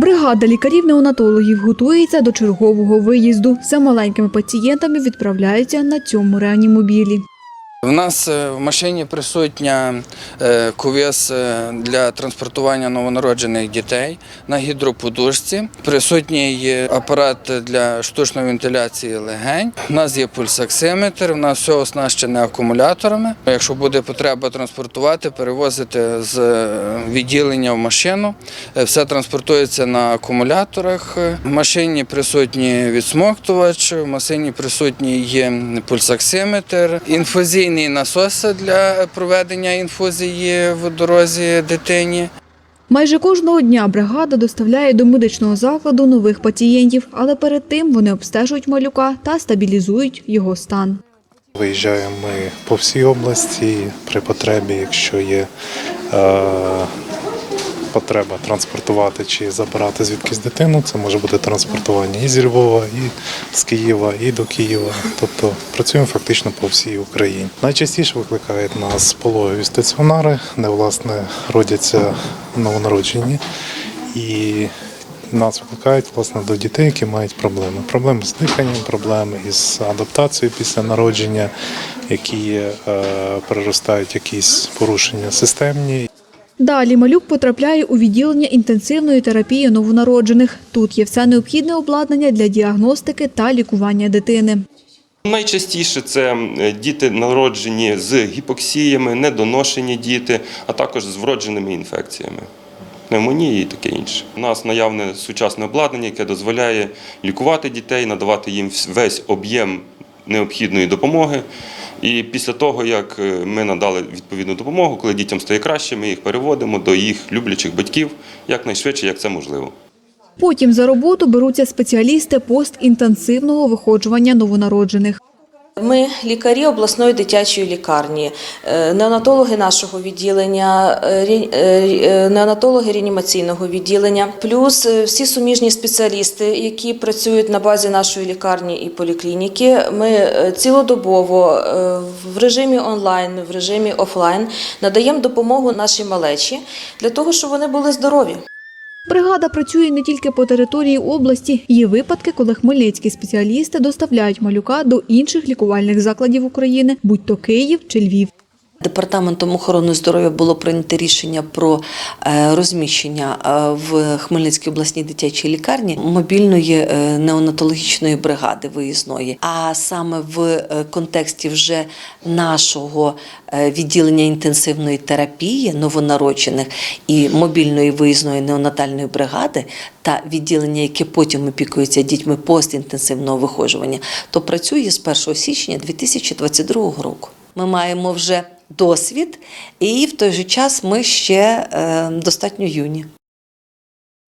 Бригада лікарів-неонатологів готується до чергового виїзду. За маленькими пацієнтами відправляються на цьому реанімобілі. У нас е, в машині присутня е, кувес е, для транспортування новонароджених дітей на гідроподушці. Присутній апарат для штучної вентиляції легень. У нас є пульсоксиметр, у нас все оснащене акумуляторами. Якщо буде потреба транспортувати, перевозити з відділення в машину. Все транспортується на акумуляторах. В машині присутній відсмоктувач, в машині присутній є пульсоксиметр, інфузійний насос для проведення інфузії в дорозі дитині. Майже кожного дня бригада доставляє до медичного закладу нових пацієнтів, але перед тим вони обстежують малюка та стабілізують його стан. Виїжджаємо ми по всій області при потребі, якщо є е, потреба транспортувати чи забирати звідкись дитину, це може бути транспортування і зі Львова, і з Києва, і до Києва. Тобто працюємо фактично по всій Україні. Найчастіше викликають нас пологові стаціонари, де власне родяться новонароджені. І нас викликають власне до дітей, які мають проблеми. Проблеми з диханням, проблеми із адаптацією після народження, які е, переростають якісь порушення системні. Далі малюк потрапляє у відділення інтенсивної терапії новонароджених. Тут є все необхідне обладнання для діагностики та лікування дитини. Найчастіше це діти народжені з гіпоксіями, недоношені діти, а також з вродженими інфекціями, пневмонії і таке інше. У нас наявне сучасне обладнання, яке дозволяє лікувати дітей, надавати їм весь об'єм необхідної допомоги. І після того, як е, ми надали відповідну допомогу, коли дітям стає краще, ми їх переводимо до їх люблячих батьків якнайшвидше, як це можливо. Потім за роботу беруться спеціалісти постінтенсивного виходжування новонароджених. Ми лікарі обласної дитячої лікарні, е, неонатологи нашого відділення, е, е, неонатологи реанімаційного відділення, плюс всі суміжні спеціалісти, які працюють на базі нашої лікарні і поліклініки. Ми цілодобово в режимі онлайн, в режимі офлайн надаємо допомогу нашій малечі для того, щоб вони були здорові. Бригада працює не тільки по території області. Є випадки, коли хмельницькі спеціалісти доставляють малюка до інших лікувальних закладів України, будь то Київ чи Львів. Департаментом охорони здоров'я було прийнято рішення про е, розміщення е, в Хмельницькій обласній дитячій лікарні мобільної е, неонатологічної бригади виїзної. А саме в контексті вже нашого відділення інтенсивної терапії новонароджених і мобільної виїзної неонатальної бригади та відділення, яке потім опікується дітьми постінтенсивного виходжування, то працює з 1 січня 2022 року. Ми маємо вже досвід, і в той же час ми ще е, достатньо юні.